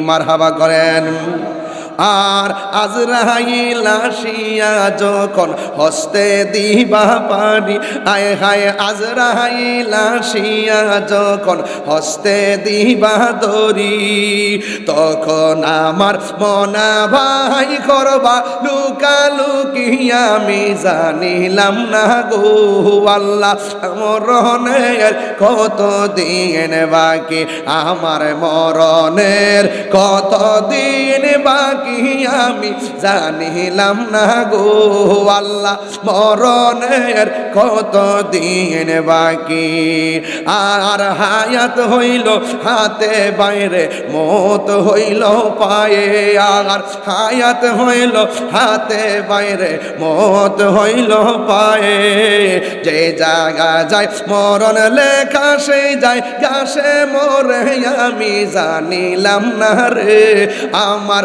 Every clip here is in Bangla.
মারহাবা করেন। আর আজরাইল আসিয়া যখন হস্তে দিবা পানি আয় হায় আজরাইল আসিয়া যখন হস্তে দিবা দরি তখন আমার মনা ভাই করবা লুকালুকি আমি জানিলাম না গো আল্লাহ, মরণের কত দিন বাকি, আমার মরণের কত দিন বাকি। আমি জানিলাম না গো আল্লাহ, মরণের কত দিন বাকি? আর হায়াত হইল হাতে বাইরে, মত হইল পায়ে। আর হায়াত হইল হাতে বাইরে, মত হইল পায়ে। যে জায়গা যায় মরণ লেখা সে যায় গাছে মরে, আমি জানিলাম না রে। আমার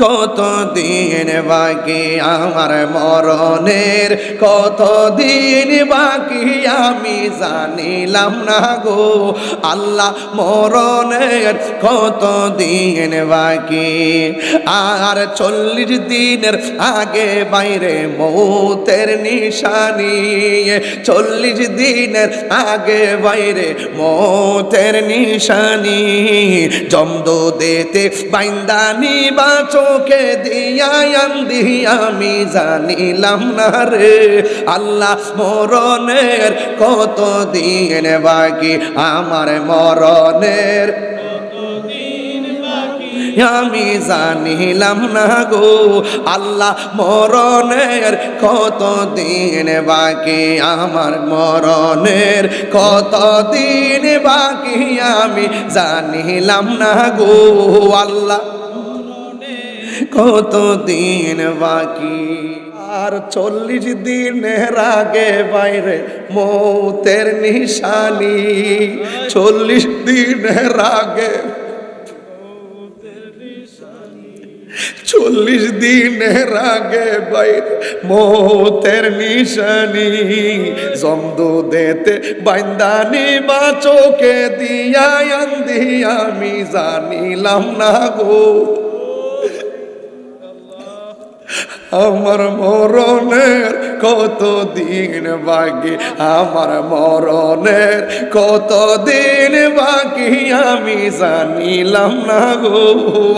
কত দিন বাকি আমার মরণের? কত দিন বাকি আমি জানিলাম না গো। আল্লাহ মরণের কত দিন বাকি? আর চল্লিশ দিনের আগে বাইরে মৌতের নিশানি। চল্লিশ দিনের আগে বাইরে মৌতের নিশানি। জমদো দেতে বাইন্দানি বা চোখে দিয়া আন্দি, আমি জানিলাম না রে। আল্লাহ মরণের কত দিন বাকি, আমার মরণের আমি জানিলাম না গো। আল্লাহ মরণের কত দিন বাকি, আমার মরণের কত দিন বাকি, আমি জানিলাম না গো। আল্লাহ কত দিন বাকি? আর চল্লিশ দিনের আগে বাইরে মৌতের নিশানি। চল্লিশ দিনের আগে চল্লিশ দিনের আগে বাইরে মৌতের নিশানি। জমদু দেতে বাইন্দানি বা চোখে দিয়া আমি জানিলাম না গো। আমার মরণের কত দিন বাকি? আমার মরণের কত দিন বাকি? আমি জানিলাম না গো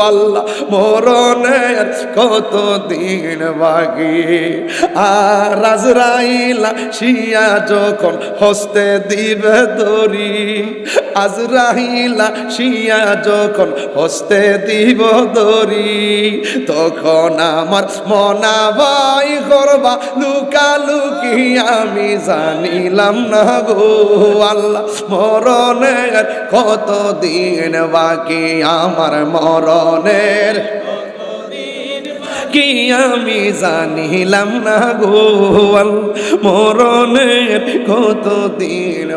আল্লাহ, মরণের কত দিন বাকি? আর আজরাইলা শিয়া যখন হস্তে দিবে দরি আজরাইলা শিয়া যখন হস্তে দিব দরি তখন আমার মনা ভাই করবা লুকালুকি আমি জানিলাম না গো আল্লাহ, মরণের কত দিন বাকি? আমার মরণের কি আমি জানিলাম না গো মরণের কত দিন